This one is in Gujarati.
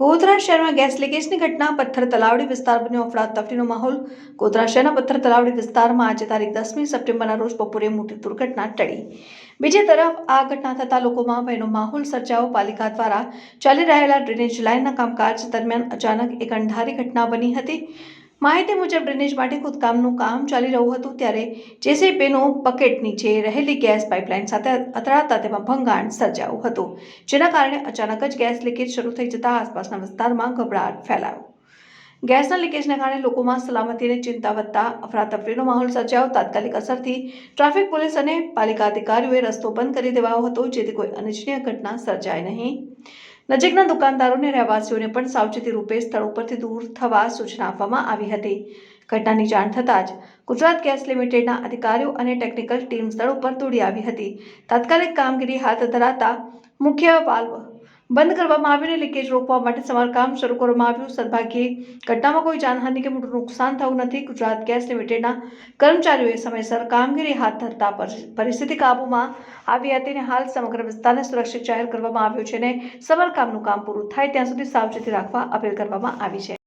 ગોધરા શહેરમાં ગેસ લીકેજની ઘટના, પથ્થર તલાવડી વિસ્તાર બન્યો. અફડાતફડીનો માહોલ. ગોધરા શહેરના પથ્થર તલાવડી વિસ્તારમાં આજે તારીખ દસમી સપ્ટેમ્બરના રોજ બપોરે મોટી દુર્ઘટના ટળી. બીજી તરફ, આ ઘટના થતાં લોકોમાં ભયનો માહોલ સર્જાયો. પાલિકા દ્વારા ચાલી રહેલા ડ્રેનેજ લાઇનના કામકાજ દરમિયાન અચાનક એક અણધારી ઘટના બની હતી. માહિતી મુજબ ડ્રેનેજ માટે ખોદકામનું કામ ચાલી રહ્યું હતું ત્યારે જેસીબીનો બકેટ નીચે રહેલી ગેસ પાઇપલાઇન સાથે અથડાતા તેમાં ભંગાણ સર્જાયું હતું, જેના કારણે અચાનક જ ગેસ લીકેજ શરૂ થઈ જતા આસપાસના વિસ્તારમાં ગભરાટ ફેલાયો. ગેસના લીકેજના કારણે લોકોમાં સલામતી અને ચિંતા વધતા અફરાતફરીનો માહોલ સર્જાયો. તાત્કાલિક અસરથી ટ્રાફિક પોલીસ અને પાલિકા અધિકારીઓએ રસ્તો બંધ કરી દેવાયો હતો, જેથી કોઈ અનિચ્છનીય ઘટના સર્જાય નહીં. નજીકના દુકાનદારોને રહેવાસીઓને પણ સાવચેતી રૂપે સ્થળ ઉપરથી દૂર થવા સૂચના આપવામાં આવી હતી. ઘટનાની જાણ થતાં જ ગુજરાત ગેસ લિમિટેડના અધિકારીઓ અને ટેકનિકલ ટીમ સ્થળ ઉપર દોડી આવી હતી. તાત્કાલિક કામગીરી હાથ ધરાતા મુખ્ય વાલ્વ બંધ કરવામાં આવ્યું અને લીકેજ રોકવા માટે સમારકામ શરૂ કરવામાં આવ્યું. સદભાગ્યે ઘટનામાં કોઈ જાનહાનિ કે મોટું નુકસાન થયું નથી. ગુજરાત ગેસ લિમિટેડના કર્મચારીઓએ સમયસર કામગીરી હાથ ધરતા પરિ- પરિસ્થિતિ કાબૂમાં આવી હતી અને હાલ સમગ્ર વિસ્તારને સુરક્ષિત જાહેર કરવામાં આવ્યો છે અને સમારકામનું કામ પૂરું થાય ત્યાં સુધી સાવચેતી રાખવા અપીલ કરવામાં આવી છે.